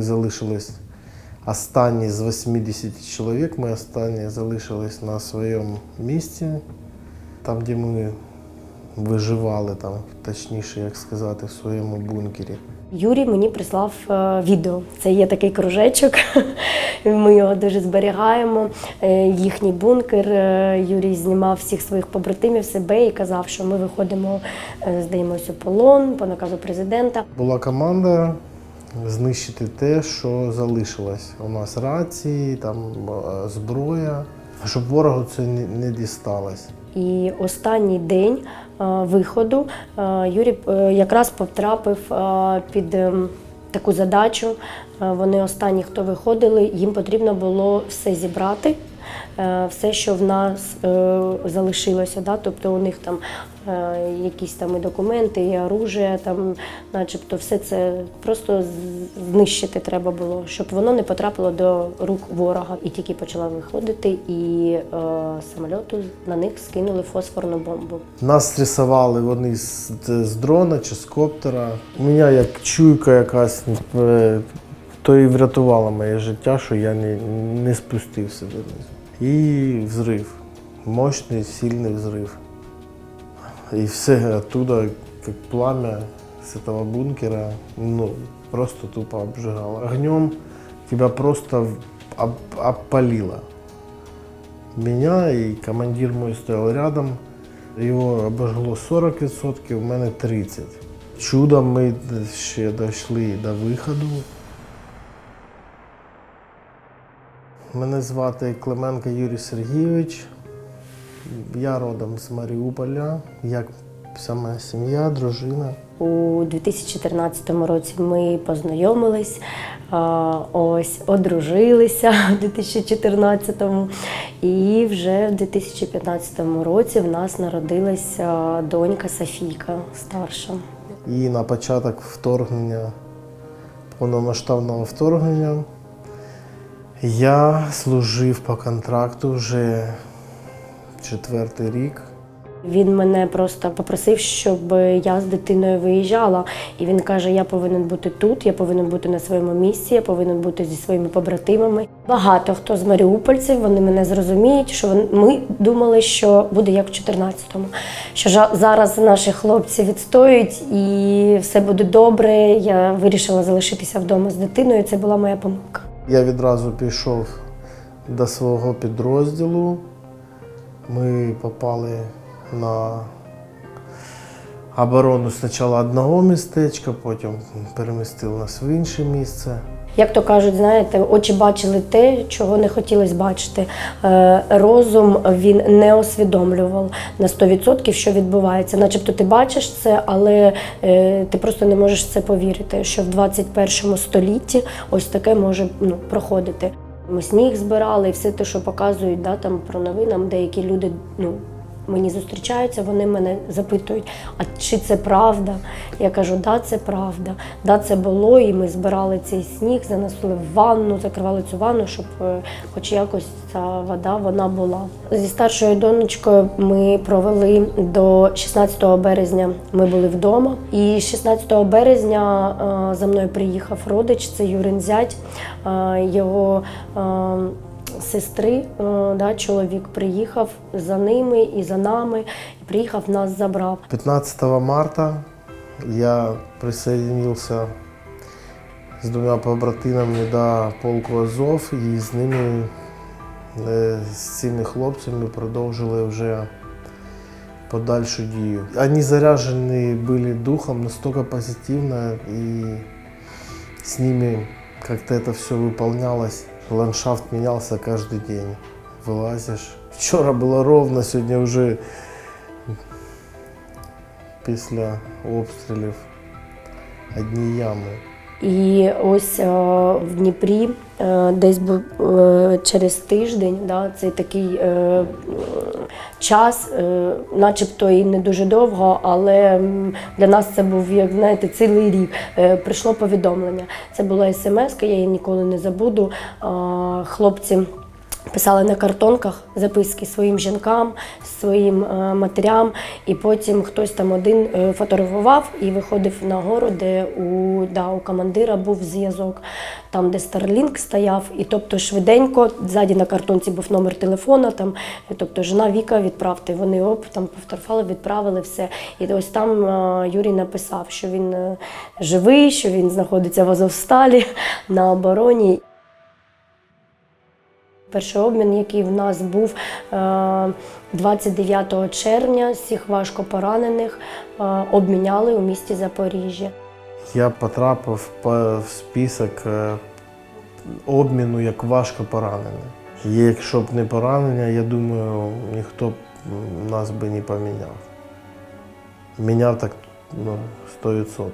ми залишились останні з 80 чоловік, ми останні залишились на своєму місці, там, де ми виживали, там, точніше, як сказати, в своєму бункері. Юрій мені прислав е, відео. Це є такий кружечок. Ми його дуже зберігаємо. Е, Їхній бункер. Е, Юрій знімав всіх своїх побратимів себе і казав, що ми виходимо, здаємося полон по наказу президента. Була команда знищити те, що залишилось. У нас рації, там е, зброя, щоб ворогу це не дісталось. І останній день е, виходу е, Юрій якраз потрапив під таку задачу. Е, Вони останні, хто виходили, їм потрібно було все зібрати. е, Все, що в нас е, залишилося, да? тобто у них там якісь там і документи, і оружие, там, начебто, все це просто знищити треба було, щоб воно не потрапило до рук ворога. І тільки почала виходити, і е, самольоту на них скинули фосфорну бомбу. Нас стресували вони з, з дрона чи з коптера. У мене як чуйка якась, то і врятувало моє життя, що я не, не спустився донизу. І взрив. Мощний, сильний взрив. І все оттуда, як пламя з цього бункера, ну, просто тупо обжигало. Огнем тебя просто об, обпалило. Меня и командир мой стоял рядом. Його обожгло 40%, у мене 30%. Чудом ми ще дійшли до виходу. Мене звати Клименко Юрій Сергійович. Я родом з Маріуполя, як вся моя сім'я, дружина. У 2014 році ми познайомились, ось одружилися у 2014-му. І вже в 2015 році в нас народилася донька Софійка старша. І на початок вторгнення, повномасштабного вторгнення, я служив по контракту вже четвертий рік. Він мене просто попросив, щоб я з дитиною виїжджала. І він каже: я повинен бути тут, я повинен бути на своєму місці, я повинен бути зі своїми побратимами. Багато хто з маріупольців вони мене зрозуміють, що ми думали, що буде як в 14-му, що зараз наші хлопці відстоюють і все буде добре. Я вирішила залишитися вдома з дитиною. Це була моя помилка. Я відразу пішов до свого підрозділу. Ми попали на оборону спочатку одного містечка, потім перемістили нас в інше місце. Як то кажуть, знаєте, очі бачили те, чого не хотілося бачити. Е, Розум він не усвідомлював на 100%, що відбувається. Начебто ти бачиш це, але е, ти просто не можеш це повірити, що в 21 столітті ось таке може ну, проходити. Ми сніг збирали, і все те, що показують да, там, про новинам, деякі люди ну, мені зустрічаються, вони мене запитують, а чи це правда? Я кажу, да, це правда. Да, це було, і ми збирали цей сніг, занесли в ванну, закривали цю ванну, щоб е, хоч якось ця вода вона була. Зі старшою донечкою ми провели до 16 березня. Ми були вдома. І 16 березня е, за мною приїхав родич, це Юрин зять. Е, Його сестри, е, да, чоловік приїхав за ними і за нами, і приїхав нас забрав. 15 марта я присоединился з двома побратимами до полку Азов і з ними, е, з цими хлопцями продовжили вже подальшу дію. Вони заряжені були духом настолько позитивно і з ними как-то это все выполнялось. Ландшафт менялся каждый день. Вылазишь. Вчора було ровно, сьогодні вже після обстрілів одні ями. І ось е, в Дніпрі е, десь е, через тиждень, да, цей такий час, начебто і не дуже довго, але для нас це був, як знаєте, цілий рік. Прийшло повідомлення. Це була смс, я її ніколи не забуду. Хлопці Писали на картонках записки своїм жінкам, своїм е, матерям, і потім хтось там один е, фотографував і виходив на гору, де у, да, у командира був зв'язок, там, де Starlink стояв. І тобто швиденько, ззаді на картонці був номер телефона, там, тобто жена Віка відправте. Вони оп, там пофотографували, відправили все. І ось там е, Юрій написав, що він живий, що він знаходиться в Азовсталі на обороні. Перший обмін, який в нас був е, 29 червня, всіх важко поранених е, обміняли у місті Запоріжжя. Я потрапив в список е, обміну як важко поранений. Якщо б не поранення, я думаю, ніхто б нас би не поміняв. Міняв так ну, 100%.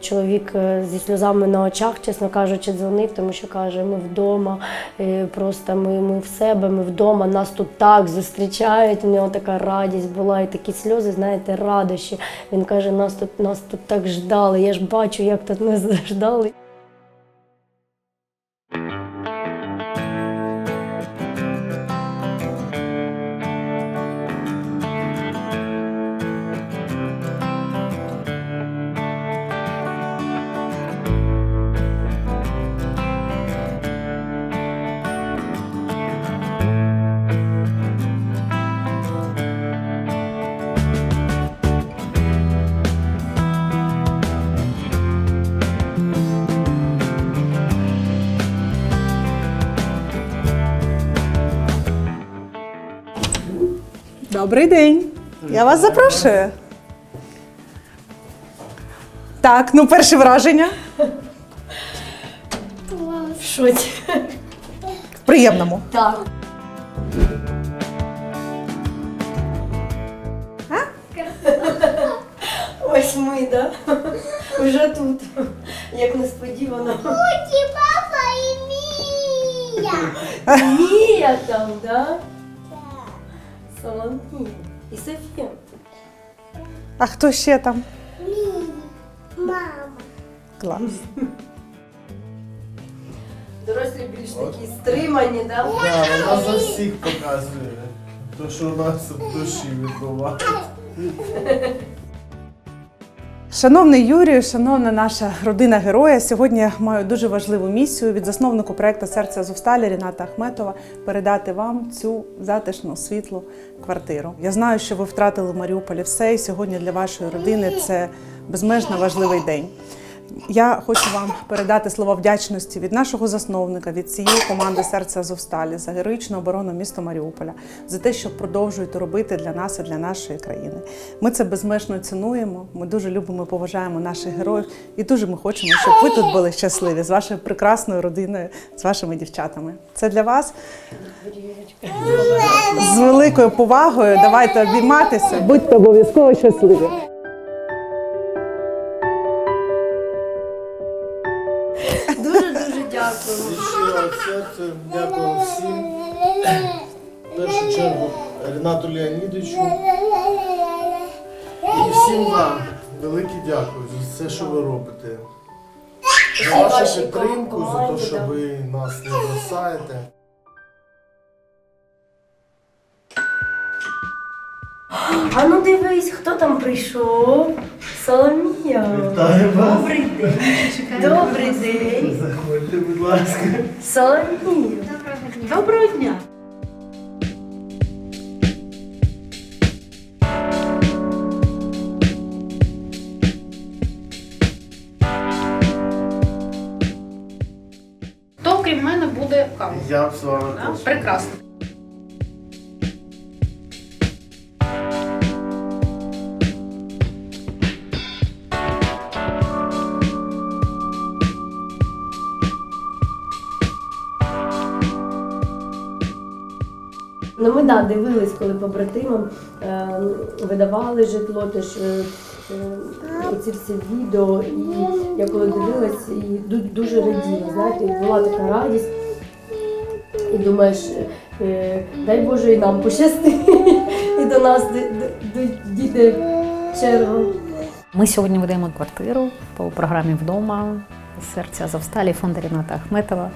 Чоловік е, зі сльозами на очах, чесно кажучи, дзвонив, тому що каже, ми вдома, е, просто ми, ми в себе, ми вдома, нас тут так зустрічають. У нього така радість була і такі сльози, знаєте, радощі. Він каже, нас тут, нас тут так ждали. Я ж бачу, як тут нас ждали. Добрий день. Я вас запрошую. Так, ну перше враження. В шоці. В приємному. Так. Ось ми, да? Вже тут. Як несподівано. Папа і Мія. Мія там, да? Соломія. І Софія. А хто ще там? Мія. Мама. Клас. Дорослі більш такі стримані, да? Да, вона за всіх показує, То, що у нас в душі відбувається. Шановний Юрію, шановна наша родина героя. Сьогодні маю дуже важливу місію від засновнику проекту Серце Зовсталі Ріната Ахметова передати вам цю затишну світлу квартиру. Я знаю, що ви втратили в Маріуполі все, і сьогодні для вашої родини це безмежно важливий день. Я хочу вам передати слова вдячності від нашого засновника, від цієї команди серця Азовсталі за героїчну оборону міста Маріуполя, за те, що продовжуєте робити для нас і для нашої країни. Ми це безмежно цінуємо. Ми дуже любимо і поважаємо наших героїв, і дуже ми хочемо, щоб ви тут були щасливі з вашою прекрасною родиною, з вашими дівчатами. Це для вас з великою повагою. Давайте обійматися. Будьте обов'язково щасливі. Щиро дякую всім. В першу чергу Ренату Леонідовичу і всім вам. Велике дякую за все, що ви робите. За вашу підтримку, за те, що ви нас не бросаєте. А ну дивись, хто там прийшов? Соломія. Вітаю вас. Добрий день. Добрий день. Заходьте, будь ласка. Соломія. Доброго дня. То крім мене буде кава. Я б з вами Да? Прекрасно. Ну ми да, дивились, коли побратимам е, видавали житло, теж е, е, ці всі відео. І я коли дивилась, і дуже раділа, знаєте, була така радість. І думаєш, е, дай Боже і нам пощастить, і до нас дійде черга. Ми сьогодні ведемо квартиру по програмі Вдома серця Азовсталі фонду Ріната Ахметова.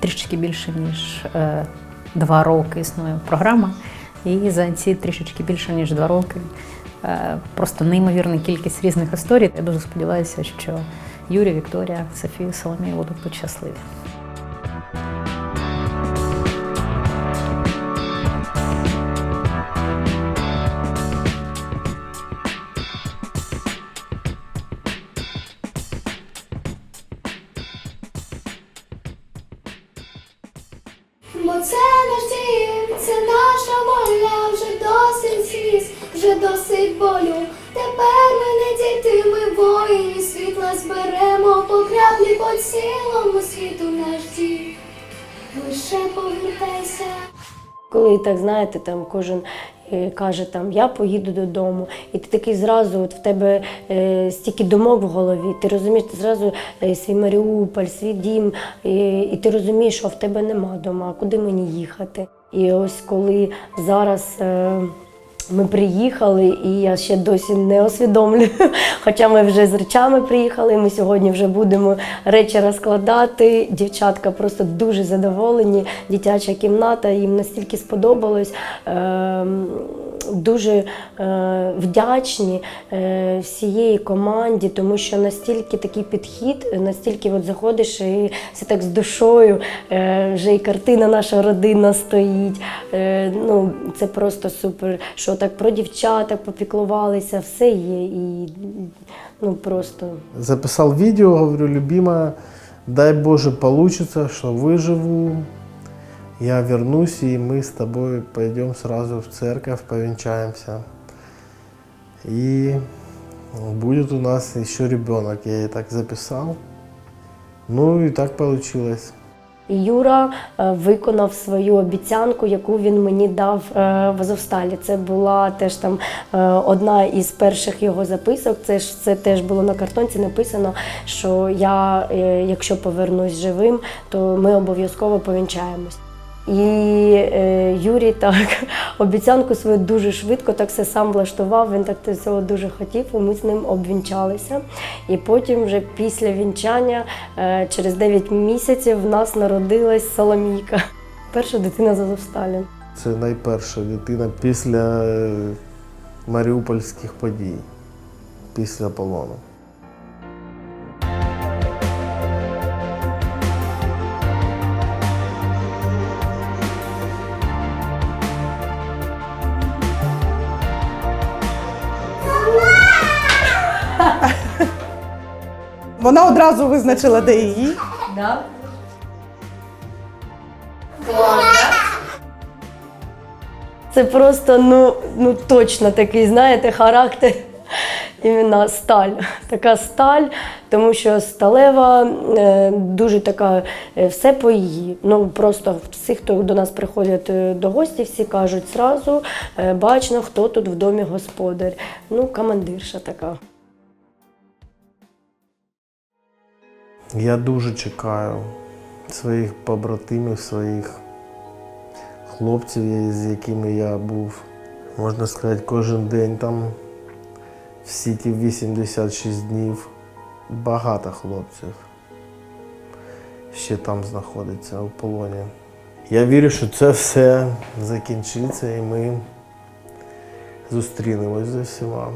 Трішечки більше, ніж е, два роки існує програма. І за ці трішечки більше, ніж два роки, е, просто неймовірна кількість різних історій. Я дуже сподіваюся, що Юрій, Вікторія, Софія, Соломія будуть щасливі. Цілому світу наш дім. Лише повертайся. Коли так знаєте, там кожен е, каже, там я поїду додому, і ти такий зразу, от в тебе е, стільки думок в голові, ти розумієш, ти зразу е, свій Маріуполь, свій дім, і, і ти розумієш, що в тебе нема дома, куди мені їхати. І ось коли зараз. Е, ми приїхали, і я ще досі не усвідомлюю. Хоча ми вже з речами приїхали. Ми сьогодні вже будемо речі розкладати. Дівчатка просто дуже задоволені. Дитяча кімната їм настільки сподобалось. Дуже е, вдячні е, всієї команді, тому що настільки такий підхід, настільки от заходиш і все так з душою, е, вже і картина наша родина стоїть. Ну, це просто супер. Що так про дівчаток попіклувалися, все є. І ну просто Записал видео, говорю, любимая, дай Боже получится, что выживу. Я вернусь, и мы с тобой пойдем сразу в церковь, повенчаемся. И будет у нас еще ребенок. Я ей так записал. Ну и так получилось. Юра е, виконав свою обіцянку, яку він мені дав е, в Азовсталі. Це була теж там е, одна із перших його записок. Це ж це теж було на картонці написано, що я, е, якщо повернусь живим, то ми обов'язково повінчаємось. І е, Юрій так обіцянку свою дуже швидко так все сам влаштував. Він так цього дуже хотів. і Ми з ним обвінчалися. І потім, вже після вінчання, е, через 9 місяців, в нас народилась Соломійка. Перша дитина з Азовсталі. Це найперша дитина після е, маріупольських подій, після полону. Вона одразу визначила, де її. Це просто ну, ну точно такий, знаєте, характер. Іменно сталь, така сталь, тому що сталева е, дуже така, е, все по її. Ну просто всі, хто до нас приходять е, до гості, всі кажуть зразу, е, бачно, хто тут в домі господар. Ну, командирша така. Я дуже чекаю своїх побратимів, своїх хлопців, з якими я був, можна сказати, кожен день там, всі ті 86 днів. Багато хлопців ще там знаходиться у полоні. Я вірю, що це все закінчиться і ми зустрінемось зі всіма.